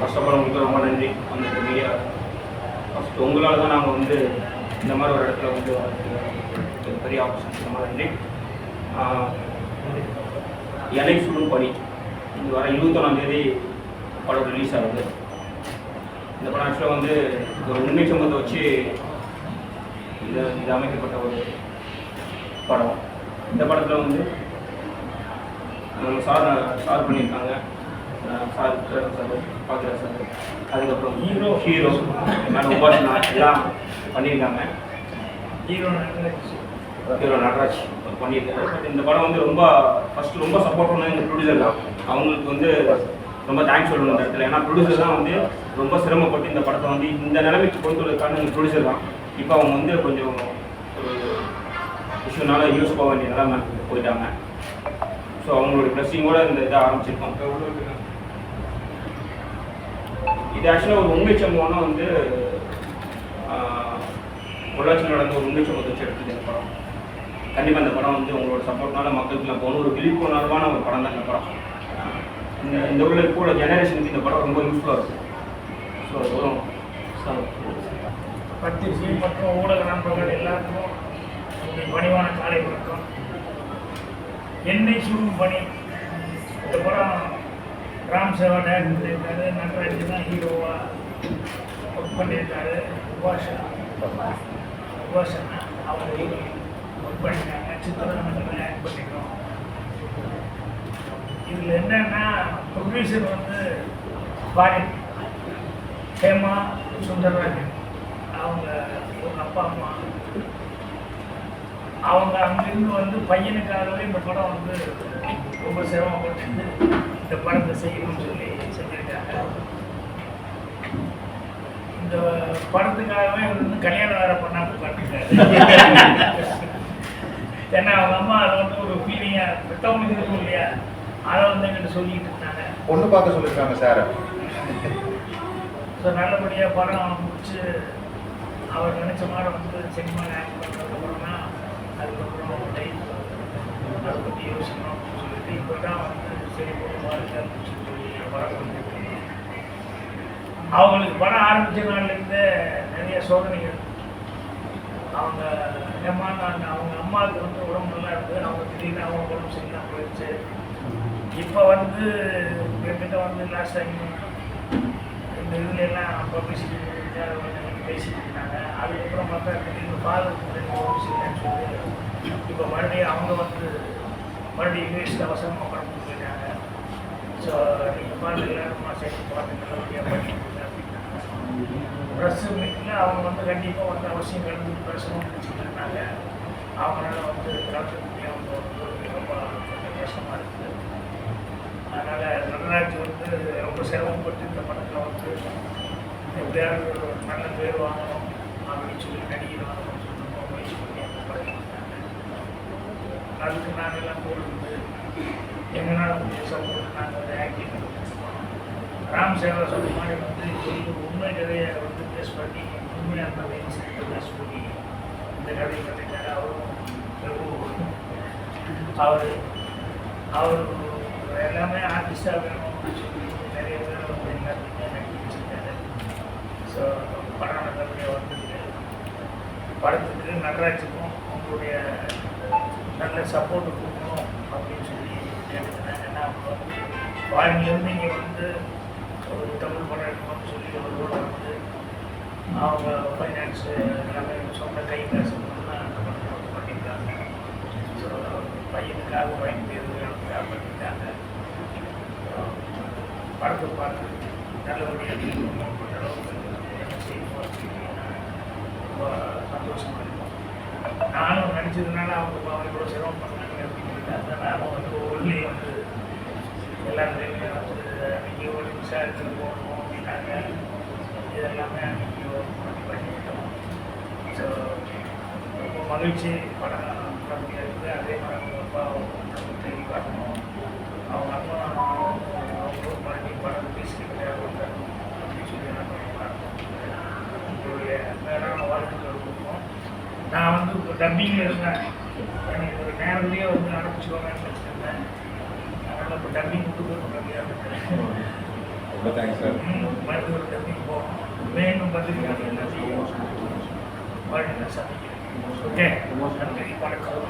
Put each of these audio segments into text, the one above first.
First of all உங்களுக்கு ரொம்ப நன்றி. அந்த மீடியா ஃபஸ்ட் உங்களால் தான் நாங்கள் வந்து இந்த மாதிரி ஒரு இடத்துல வந்து பெரிய ஆப்பர்ச்சுனிட்டி ரொம்ப நன்றி. ஆஹ் எனக்கு சுடும் பணி. இது வர இருபத்தொன்னாந்தேதி படம் ரிலீஸ் ஆகுது. இந்த படம் ஆக்சுவலாக வந்து ஒரு உண்மை சம்பந்தம் வச்சு இது இது அமைக்கப்பட்ட ஒரு படம். இந்த படத்தில் வந்து நம்ம சார் சார் பண்ணியிருக்காங்க. அஹ் சார் அதுக்கப்புறம் ஹீரோ ஹீரோ உபாசனா எல்லாம் பண்ணியிருக்காங்க. ஹீரோ ஹீரோ நடராஜ் பண்ணியிருக்காரு. பட் இந்த படம் வந்து ரொம்ப ஃபர்ஸ்ட் ரொம்ப சப்போர்ட் பண்ணது எங்கள் ப்ரொடியூசர் தான். அவங்களுக்கு வந்து ரொம்ப தேங்க்ஸ் சொல்லணும் இந்த இடத்துல. ஏன்னா ப்ரொடியூசர் தான் வந்து ரொம்ப சிரமப்பட்டு இந்த படத்தை வந்து இந்த நிலைமைக்கு கொண்டு வரதுக்கான எங்கள் ப்ரொடியூசர் தான். இப்போ அவங்க வந்து கொஞ்சம் ஒரு இஷ்யூனால யூஸ் போக வேண்டிய நிலைமை போயிட்டாங்க. ஸோ அவங்களுடைய பிளஸிங்கோட இந்த இதை ஆரம்பிச்சிருக்கோம். இது ஆக்சுவலாக ஒரு உண்மை சம்பவம்னா வந்து ஆஹ், பொள்ளாச்சியில் நடந்த ஒரு உண்மை சம்பவத்தை வச்சு எடுத்தது இந்த படம். கண்டிப்பாக இந்த படம் வந்து உங்களோட சப்போர்ட்னால மக்களுக்குலாம் போகணும் ஒரு விழிப்புணர்வான ஒரு படம் தான் இந்த படம். இந்த இந்த உள்ள இப்போ உள்ள ஜெனரேஷனுக்கு இந்த படம் ரொம்ப யூஸ்ஃபுல்லாக இருக்கும். ஸோ அது வரும் பத்திரிகை மற்றும் ஊடக நண்பர்கள் எல்லாருக்கும் பணிவான காலை வணக்கம். என்னை சுடும் பணி. இந்த படம் ராம் சேவா டேரக்ட் பண்ணியிருக்காரு. நடராஜ் தான் ஹீரோவாக ஒர்க் பண்ணியிருக்காரு. உபாஷா. உபாஷனா அவங்க ஒர்க் பண்ணியிருக்காங்க. சித்திரங்கள் ஆக்ட் பண்ணியிருக்கோம். இதில் என்னன்னா ப்ரொடியூசர் வந்து பாரி ஹேமா சுந்தரராஜன். அவங்க அவங்க அப்பா அம்மா. அவங்க அங்கிருந்து வந்து பையனுக்காகவே இந்த படம் வந்து ரொம்ப சிரமப்பட்டு இந்த படத்தை செய்யணும்னு சொல்லி செஞ்சுருக்காங்க. இந்த படத்துக்காகவே வந்து கல்யாணம் வேற பண்ணாம பண்ணிருக்காரு ஏன்னா அவங்க அம்மா அதை வந்து ஒரு ஃபீலிங்காக பெற்றவங்களுக்கு இருக்கும் இல்லையா? அதை வந்து எங்கிட்ட சொல்லிட்டு இருந்தாங்க. பொண்ணு பார்க்க சொல்லியிருக்காங்க சார். ஸோ நல்லபடியாக படம் முடிச்சு அவர் நினச்ச மாதிரி வந்து சினிமா ஆக்ட் பண்ணதுக்கப்புறம் தான் அதுக்கப்புறம் லைஃப் அதை பற்றி யோசிக்கணும் அப்படின்னு சொல்லிட்டு இப்போ தான் வந்து சரி போடுவாரு அப்படின்னு சொல்லி படம் அவங்களுக்கு வர ஆரம்பிச்ச நாள்லேருந்து நிறைய சோதனைகள். அவங்க ஏமாந்தாங்க. அவங்க அம்மாவுக்கு வந்து உடம்பு நல்லா இருந்தது அவங்க திடீர்னு அவங்க உடம்பு சரியில்லாம போயிடுச்சு. இப்போ வந்து என்கிட்ட வந்து லாஸ்ட் டைம் இந்த இதுல எல்லாம் பப்ளிசிட்டி பேசிட்டு அதுக்கப்புறம் பார்த்தா திடீர்னு பாதுகாப்பு ரெண்டு சொல்லி இப்போ மறுபடியும் அவங்க வந்து மறுபடியும் இங்கிலீஷில் வசனமாக படம் போயிட்டாங்க. ஸோ நீங்கள் பார்த்து எல்லாருமா சேர்த்து பார்த்து நல்லபடியாக பண்ணிட்டு அப்படின்னாங்க. ப்ரெஸ் மீட்டில் அவங்க வந்து கண்டிப்பாக வந்து அவசியம் கலந்து பேசணும்னு நினச்சிட்டு இருந்தாங்க. அவங்களால வந்து கலந்து முடியாமல் வந்து ரொம்ப கஷ்டமாக இருக்குது அதனால் நடராஜ் வந்து ரொம்ப சிரமப்பட்டு இந்த படத்தில் வந்து எப்படியாவது ஒரு நல்ல பேர் வாங்கணும் அப்படின்னு சொல்லி நடிகர் வாங்கணும்னு சொல்லி ரொம்ப முயற்சி பண்ணி அந்த அதுக்கு நாங்கள் எல்லாம் போடுறது எங்களால் முடிஞ்ச சப்போர்ட் நாங்கள் வந்து ஆக்டிங் ராம் சேவா சொன்ன மாதிரி வந்து இது உண்மை கதையை வந்து பேஸ் பண்ணி உண்மையாக இருந்த சேர்த்து பேஸ் பண்ணி இந்த கதையை கதைக்காக அவரும் பிரபு அவர் அவர் எல்லாமே ஆர்டிஸ்டாக வேணும் அப்படின்னு சொல்லி நிறைய பேர் வந்து எல்லாத்தையுமே நடிக்க வச்சிருக்காரு ஸோ படம் நல்லபடியாக வந்திருக்கு படத்துக்கு நடராஜுக்கும் உங்களுடைய நல்ல சப்போர்ட் கொடுக்கணும் அப்படின்னு சொல்லி கேட்டுக்கிறேன். ஏன்னா அவங்க வந்து இங்கே வந்து ஒரு தமிழ் படம் எடுக்கணும்னு சொல்லி ஒரு வந்து அவங்க ஃபைனான்ஸு எல்லாமே சொந்த கை காசு அந்த பண்ணியிருக்காங்க. ஸோ பையனுக்காக வாங்கி பண்ணியிருக்காங்க படத்தை பார்த்து நல்லபடியாக இருக்கணும் அளவுக்கு ரொம்ப சந்தோஷமாக இருக்கும் நானும் நடிச்சதுனால அவங்க அவங்க இவ்வளோ சிரமம் பண்ணாங்க அப்படின்னு நானும் வந்து ஒவ்வொருலேயே வந்து எல்லாருமே வந்து நீங்கள் ஒரு விசாரித்து போகணும் அப்படின்னாங்க இதெல்லாமே அன்றைக்கி பண்ணி பண்ணிவிட்டோம் ஸோ ரொம்ப மகிழ்ச்சி படம் கம்மியாக இருக்குது அதே மாதிரி அவங்க அப்பா நம்ம தேடி காட்டணும் அவங்க அப்பா அவங்க மறுபடியும் படம் பேசிக்கிட்டே அப்படின்னு சொல்லி நான் உங்களுடைய மேலான வாழ்த்துக்கள் கொடுப்போம் நான் டப்பிங்கில் இருந்தேன் எனக்கு ஒரு நேரத்துலேயே வந்து ஆரம்பிச்சுக்கோங்கன்னு வச்சுருந்தேன் அதனால் இப்போ டப்பிங் கொடுக்க ரொம்ப தேங்க்ஸ் சார் மருத்துவர் டப்பிங் போகணும் வேணும் பத்திரிக்கை எல்லாத்தையும் வாழ்க்கை சந்திக்கிறேன். ஓகே நன்றி. வணக்கம்.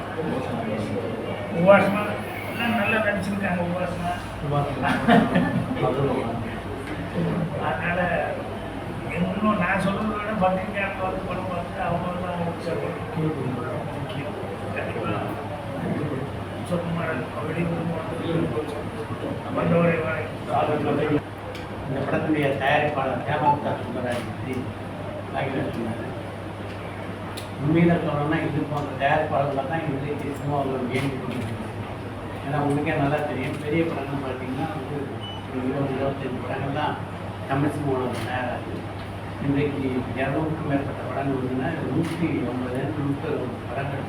உபாசமா? எல்லாம் நல்லா நடிச்சிருக்காங்க உபாசமா. அதனால இன்னும் நான் சொல்றதை விட பத்திரிக்கையாளர் வந்து படம் பார்த்து அவங்க தான் முக்கியம் கண்டிப்பாக சுகுமாரன் வெளியூர் இந்த படத்துடைய தயாரிப்பாளர் ஹேமந்தா சுந்தராஜ் பற்றி ஆகியோர் சொன்னார் சொல்லணும்னா இது போன்ற தயாரிப்பாளர்கள் தான் இன்றைக்கு சினிமாவில் இயங்கி கொண்டிருக்கிறது ஏன்னா உங்களுக்கே நல்லா தெரியும். பெரிய படங்கள் பார்த்தீங்கன்னா வந்து இருபது இருபத்தஞ்சு படங்கள் தான் தமிழ் சினிமாவில் தயாராகுது. இன்றைக்கு இரநூறுக்கும் மேற்பட்ட படங்கள் வந்துன்னா நூற்றி ஐம்பது நூற்றி அறுபது படங்கள்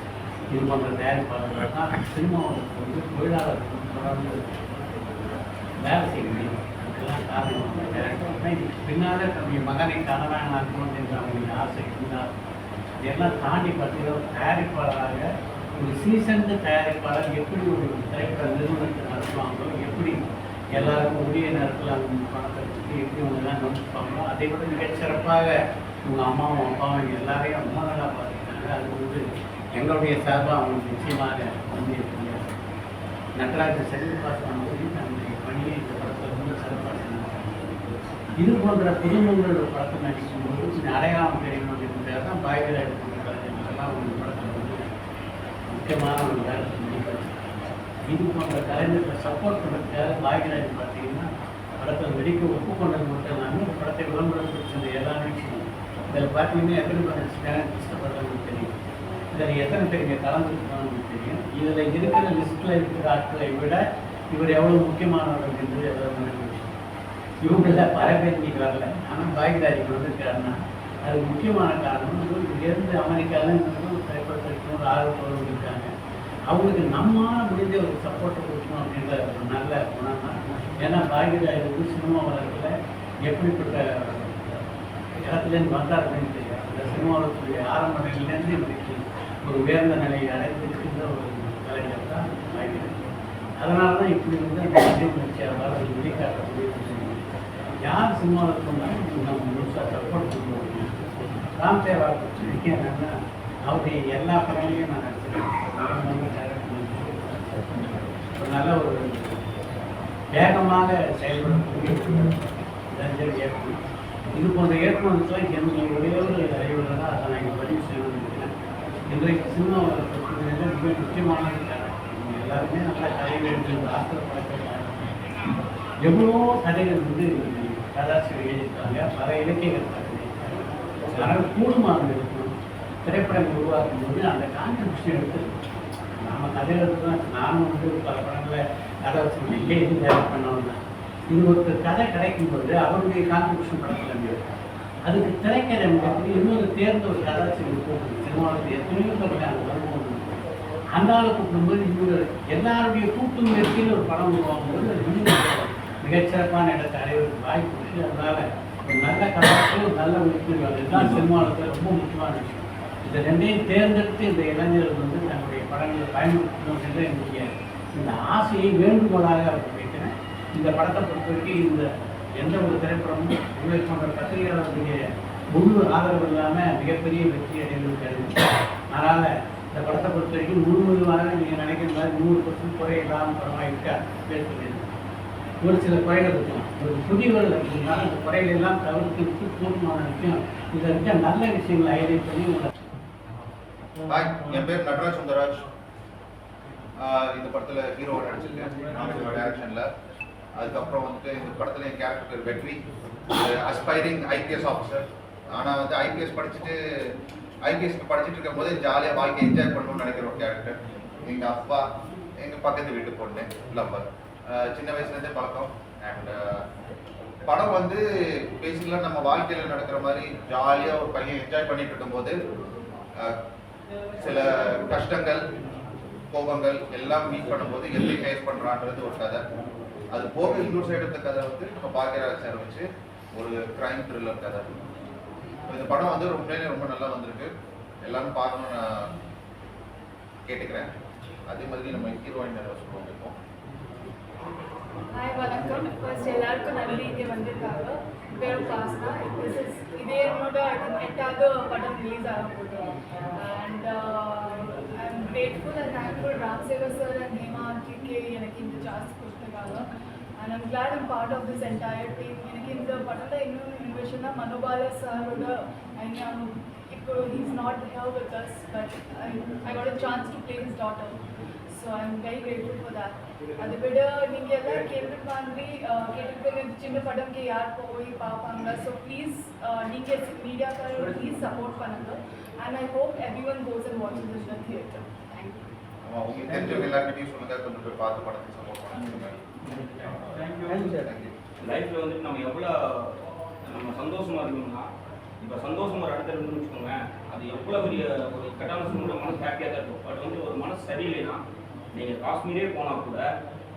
இது போன்ற தயாரிப்பாளர்கள் தான் சினிமாவுக்கு வந்து தொழிலாளர்கள் தொடர்ந்து வேலை செய்ய முடியும் அதுக்கெல்லாம் காரணம் வந்து தான். இதுக்கு தன்னுடைய மகனை கணவன் ஆக்கணும் என்ற அவங்களுடைய ஆசை இருந்தால் இதெல்லாம் தாண்டி பார்த்தீங்கன்னா தயாரிப்பாளராக ஒரு சீசன்டு தயாரிப்பாளர் எப்படி ஒரு திரைப்பட எல்லாருக்கும் உரிய நேரத்தில் அவங்க பணத்தை கொடுத்து எப்படி அவங்கெல்லாம் நம்பிப்பாங்களோ அதை விட மிகச்சிறப்பாக அம்மாவும் அப்பாவும் எல்லாரையும் அம்மா நல்லா பார்த்துக்கிட்டாங்க அது வந்து எங்களுடைய சார்பாக அவங்களுக்கு நிச்சயமாக நன்றி தெரியாது நடராஜ செல்வபாசன் அவர்கள் அந்த பணியை இந்த படத்தில் ரொம்ப சிறப்பாக செஞ்சிருக்காங்க. இது போன்ற புதுமுகங்கள் ஒரு படத்தை நடிக்கும்போது கொஞ்சம் அடையாளம் தெரியணும் அப்படின்றத தான் பாய்கள் எடுத்துக்கலாம் அவங்க படத்தில் வந்து முக்கியமான ஒரு வேலை செஞ்சு இது போன்ற கலைஞர்களை சப்போர்ட் பண்ணுறதுக்காக பாய்கராஜ் பார்த்தீங்கன்னா படத்தை வெடிக்க ஒப்புக்கொண்டது மட்டும் இல்லாமல் இந்த படத்தை விளம்பரப்படுத்த எல்லா நிகழ்ச்சியும் இதில் பார்த்தீங்கன்னா எத்தனை பேர் நடிச்சிருக்காங்க தெரியும். இதில் எத்தனை பேர் இங்கே கலந்துருக்காங்கன்னு தெரியும். இதில் இருக்கிற லிஸ்ட்டில் இருக்கிற ஆட்களை விட இவர் எவ்வளோ முக்கியமானவர் என்று எவ்வளோ இவங்களில் பல பேர் இன்னைக்கு வரல. ஆனால் பாகிதாரிக்கு வந்திருக்காருன்னா அது முக்கியமான காரணம் இவர் இங்கேருந்து அமெரிக்காவில் திரைப்படத்திற்கு ஒரு ஆர்வத்தோடு அவங்களுக்கு நம்மால் முடிஞ்ச ஒரு சப்போர்ட்டை கொடுக்கணும் அப்படின்ற ஒரு நல்ல குணம் தான் ஏன்னா பாகிதாரி வந்து சினிமா வளர்ப்பில் எப்படிப்பட்ட இடத்துலேருந்து வந்தார் அப்படின்னு தெரியும் அந்த சினிமாவுடைய ஆரம்ப நிலையிலேருந்து இன்றைக்கு ஒரு உயர்ந்த நிலையை அடைந்திருக்கின்ற ஒரு கலைஞர் தான் பாகிதாரி அதனால தான் இப்படி வந்து அந்த விஜய் முயற்சியாளர் வெளிக்காட்டக்கூடிய விஷயம். யார் சினிமாவில் சொன்னாலும் நம்ம முழுசாக சப்போர்ட் பண்ணுவோம் ராம் தேவா பற்றி என்னன்னா அவருடைய எல்லா படங்களையும் நான் நல்ல ஒரு வேகமாக செயல்படக்கூடிய ரஞ்சன் இது போன்ற இயக்குநருக்குலாம் என்னுடைய ஒரே ஒரு அறிவுரை அதை நான் இங்கே பதிவு செய்யணும்னு நினைக்கிறேன். இன்றைக்கு சினிமா வளர்ப்பு மிக முக்கியமான எல்லாருமே நல்லா கதை வேண்டும் ஆசிரியர் எவ்வளோ கதைகள் வந்து கதாசிரியர் எழுதியிருக்காங்க. பல இலக்கியங்கள் எழுதியிருக்காங்க அதனால் கூடுமானம் இருக்கணும் திரைப்படங்கள் உருவாக்கும் போது அந்த கான்ட்ரிபியூஷன் எடுத்து நாம கதையில தான் நானும் வந்து பல படங்களை கதை வச்சு இல்லை எதுவும் தயார் பண்ணணும் தான். இது ஒரு கதை கிடைக்கும் போது அவருடைய கான்ட்ரிபியூஷன் படத்தில் அதுக்கு திரைக்கதை மிகப்பெரிய இன்னொரு தேர்ந்த ஒரு கதாசிரியர் கூப்பிடுது சினிமாவுக்கு எத்தனையோ சொல்கிறாங்க வரும்போது அந்த ஆளை கூப்பிடும்போது இவங்க எல்லாருடைய கூட்டு முயற்சியில் ஒரு படம் உருவாகும்போது அது இன்னும் மிகச்சிறப்பான இடத்தை அடைவதற்கு வாய்ப்பு இருக்குது அதனால ஒரு நல்ல கதாசிரியர் நல்ல உறுப்பினர் இதுதான் சினிமாவில் ரொம்ப முக்கியமான விஷயம். இந்த ரெண்டையும் தேர்ந்தெடுத்து இந்த இளைஞர்கள் வந்து தன்னுடைய படங்களை பயன்படுத்தணும் என்ற என்னுடைய இந்த ஆசையை வேண்டுகோளாக அவர் வைக்கிறேன் இந்த படத்தை பொறுத்த வரைக்கும் இந்த எந்த ஒரு திரைப்படமும் உங்களை போன்ற பத்திரிகையாளர்களுடைய முழு ஆதரவு இல்லாமல் மிகப்பெரிய வெற்றி அடைவதற்கு அதனால் இந்த படத்தை பொறுத்த வரைக்கும் முழுவதுமாக நீங்கள் நினைக்கிற மாதிரி நூறு பர்சன்ட் குறை இல்லாமல் படமாக இருக்கா பேசுகிறேன் ஒரு சில குறைகள் இருக்கலாம் ஒரு புதியவர்கள் இருக்கிறதுனால அந்த குறைகளெல்லாம் தவிர்த்து போதுமான விஷயம். இதில் இருக்க நல்ல விஷயங்களை ஹைலைட் பண்ணி உங்களை ஹாய் என் பேர் நட்ராஜ் சுந்தராஜ். இந்த படத்தில் ஹீரோ நடிச்சிருக்கேன். நான் டைரக்ஷனில் அதுக்கப்புறம் வந்துட்டு இந்த படத்தில் என் கேரக்டர் பேர் வெற்றி. அஸ்பைரிங் ஐபிஎஸ் ஆஃபீஸர் ஆனால் வந்து ஐபிஎஸ் படிச்சுட்டு ஐபிஎஸ்க்கு படிச்சுட்டு இருக்கும் போதே ஜாலியாக வாழ்க்கை என்ஜாய் பண்ணணும்னு நினைக்கிற ஒரு கேரக்டர் எங்கள் அப்பா எங்கள் பக்கத்து வீட்டு பொண்ணு லவ்வர் சின்ன வயசுலேருந்தே பழக்கம். அண்ட் படம் வந்து பேசிக்கலாக நம்ம வாழ்க்கையில் நடக்கிற மாதிரி ஜாலியாக ஒரு பையன் என்ஜாய் பண்ணிட்டு இருக்கும்போது சில கஷ்டங்கள் கோபங்கள் எல்லாம் மீட் பண்ணும்போது எப்படி ஃபேஸ் பண்ணுறான்றது ஒரு கதை. அது போக இன்னொரு சைடு இருக்க கதை வந்து இப்போ பாக்கியராஜ் சார் வச்சு ஒரு கிரைம் த்ரில்லர் கதை. இந்த படம் வந்து ரொம்ப ரொம்ப நல்லா வந்திருக்கு. எல்லாரும் பார்க்கணும்னு நான் கேட்டுக்கிறேன். அதே மாதிரி நம்ம ஹீரோயின் சொல்லுவோம். ஹாய் வணக்கம். ஃபர்ஸ்ட் எல்லாருக்கும் நன்றி. இங்கே வந்திருக்காங்க. பேர் பாஸ்னா திஸ் இஸ் இதே என்னோட ஐ திங்க் எட்டாவது படம் ரிலீஸ் ஆக போகுது and I am grateful and thankful Ram Sekhar sir and Hema ஆண்டிக்கு எனக்கு இந்த சான்ஸ் கொடுத்துருக்காங்க and I'm glad I'm part of this entire team எனக்கு இந்த படத்தில் இன்னொரு இன்வெஷன்னா மனோபால சாரோட ஐ இப்போ he's not here with us but I I got a chance to play his daughter so I am very grateful for that அதை விட நீங்கள் எல்லாம் கேள்வி மாதிரி கேட்டிருக்கிற சின்ன படம்க்கு யார் போய் பார்ப்பாங்க. ஸோ ப்ளீஸ் நீங்கள் மீடியாக்காரோட ப்ளீஸ் சப்போர்ட் பண்ணுங்க. And I hope everyone goes and watches in the theatre உங்களுக்கு தெரிஞ்சவங்க எல்லாருக்கிட்டையும் சொல்லுங்க. போய் பார்த்து படத்தை சப்போர்ட் பண்ணுங்க. லைஃப்பில் வந்துட்டு நம்ம எவ்வளோ நம்ம சந்தோஷமா இருக்கணும்னா இப்போ சந்தோஷம் ஒரு இடத்துல இருந்துன்னு வச்சுக்கோங்க அது எவ்வளோ பெரிய ஒரு கெட்டான சூழ்நிலை மனசு ஹாப்பியாக தான் இருக்கும். பட் வந்து ஒரு மனசு சரியில்லைன்னா நீங்கள் காஷ்மீரே போனால் கூட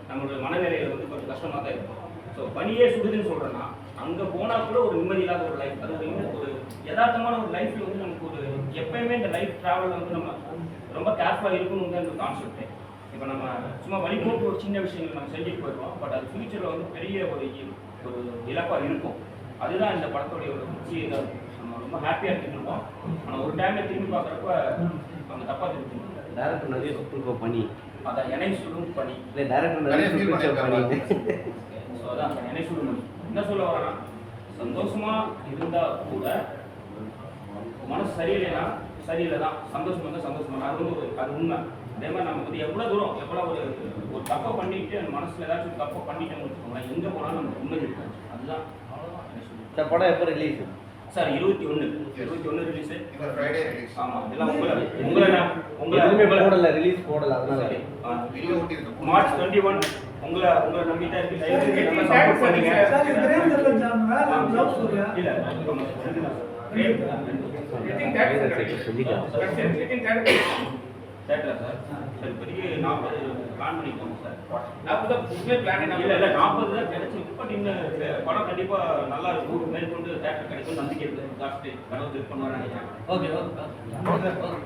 நம்மளுடைய மனநிலையில் வந்து கொஞ்சம் கஷ்டமாக தான் இருக்கும். ஸோ பனியே சுடுதுன்னு சொல்கிறேன்னா அங்கே போனால் கூட ஒரு நிம்மதி இல்லாத ஒரு லைஃப் அது ஒரு ஒரு யதார்த்தமான ஒரு லைஃப்பில் வந்து நமக்கு ஒரு எப்பயுமே இந்த லைஃப் ட்ராவல் வந்து நம்ம ரொம்ப கேர்ஃபுல்லாக இருக்கணும் தான் இந்த கான்செப்ட் இப்போ நம்ம சும்மா வழிபோக்கு ஒரு சின்ன விஷயங்கள் நம்ம செஞ்சுட்டு போயிடுவோம் பட் அது ஃபியூச்சரில் வந்து பெரிய ஒரு ஒரு இழப்பாக இருக்கும். அதுதான் இந்த படத்துடைய ஒரு முக்கிய இதாக இருக்கும் நம்ம ரொம்ப ஹாப்பியாக இருந்துட்டு இருப்போம் ஆனால் ஒரு டைமில் திரும்பி பார்க்குறப்ப நம்ம தப்பாக திருப்பி டேரக்டர் நிறைய சுற்றுருக்கோம் பணி. அதான் எனை சுடும் பணி. இல்லை டேரக்டர் நிறைய feel. ஸோ அதான் எனை சுடும் பணி. என்ன சொல்ல வரேன்னா சந்தோஷமாக இருந்தால் கூட மனசு சரியில்லைன்னா சரியில்லை தான் சந்தோஷம் வந்து சந்தோஷம் அது வந்து ஒரு அது உண்மை. அதே மாதிரி நம்ம வந்து எவ்வளோ தூரம் எவ்வளோ ஒரு ஒரு தப்பை பண்ணிட்டு அந்த மனசில் ஏதாச்சும் தப்பை பண்ணிட்டோம்னு வச்சுக்கோங்களேன் எங்கே போனாலும் நமக்கு உண்மை இருக்காது அதுதான். இந்த படம் எப்போ ரிலீஸ் சார் இருபத்தி ஒன்று இருபத்தி ஒன்று ரிலீஸு ஃப்ரைடே ரிலீஸ் ஆமாம் உங்களை உங்களை நான் உங்களை எதுவுமே போடல ரிலீஸ் போடல அதனால. மார்ச் டுவெண்ட்டி ஒன் உங்களை உங்களை நம்பி தான் இருக்கு பண்ணுங்க? சொல்றேன் இல்ல சொல்லிக்கலாம் சார். சரி. இப்போதைக்கு நாற்பது பிளான் பண்ணிக்கோங்க சார். பிளான் இல்ல இல்ல நாற்பது தான் கிடைச்சி. பட் இன்னும் படம் கண்டிப்பா நல்லா இருக்கும். மேற்கொண்டு தேட்டர் கிடைக்கும் நம்பிக்கை இருக்கு. ஜாஸ்தி கடவுள் இது பண்ணுவாங்க ஓகே ஓகே